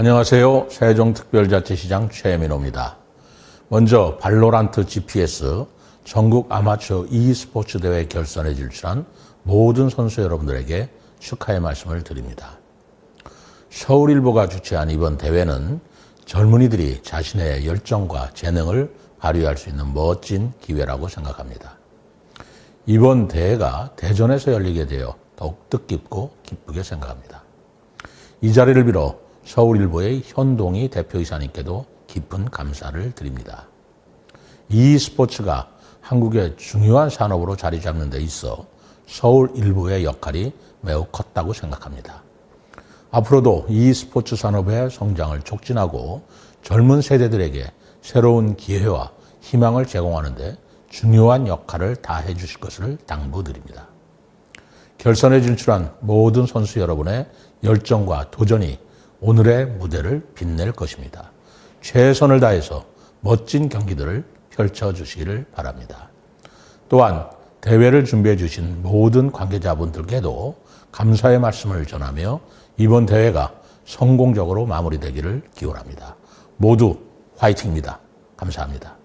안녕하세요. 세종특별자치시장 최민호입니다. 먼저 발로란트 GPS 전국 아마추어 e스포츠 대회 결선에 진출한 모든 선수 여러분들에게 축하의 말씀을 드립니다. 서울일보가 주최한 이번 대회는 젊은이들이 자신의 열정과 재능을 발휘할 수 있는 멋진 기회라고 생각합니다. 이번 대회가 대전에서 열리게 되어 더욱 뜻깊고 기쁘게 생각합니다. 이 자리를 빌어 서울일보의 현동희 대표이사님께도 깊은 감사를 드립니다. 이 스포츠가 한국의 중요한 산업으로 자리 잡는 데 있어 서울일보의 역할이 매우 컸다고 생각합니다. 앞으로도 이 스포츠 산업의 성장을 촉진하고 젊은 세대들에게 새로운 기회와 희망을 제공하는데 중요한 역할을 다해 주실 것을 당부드립니다. 결선에 진출한 모든 선수 여러분의 열정과 도전이 오늘의 무대를 빛낼 것입니다. 최선을 다해서 멋진 경기들을 펼쳐 주시기를 바랍니다. 또한 대회를 준비해 주신 모든 관계자분들께도 감사의 말씀을 전하며 이번 대회가 성공적으로 마무리되기를 기원합니다. 모두 화이팅입니다. 감사합니다.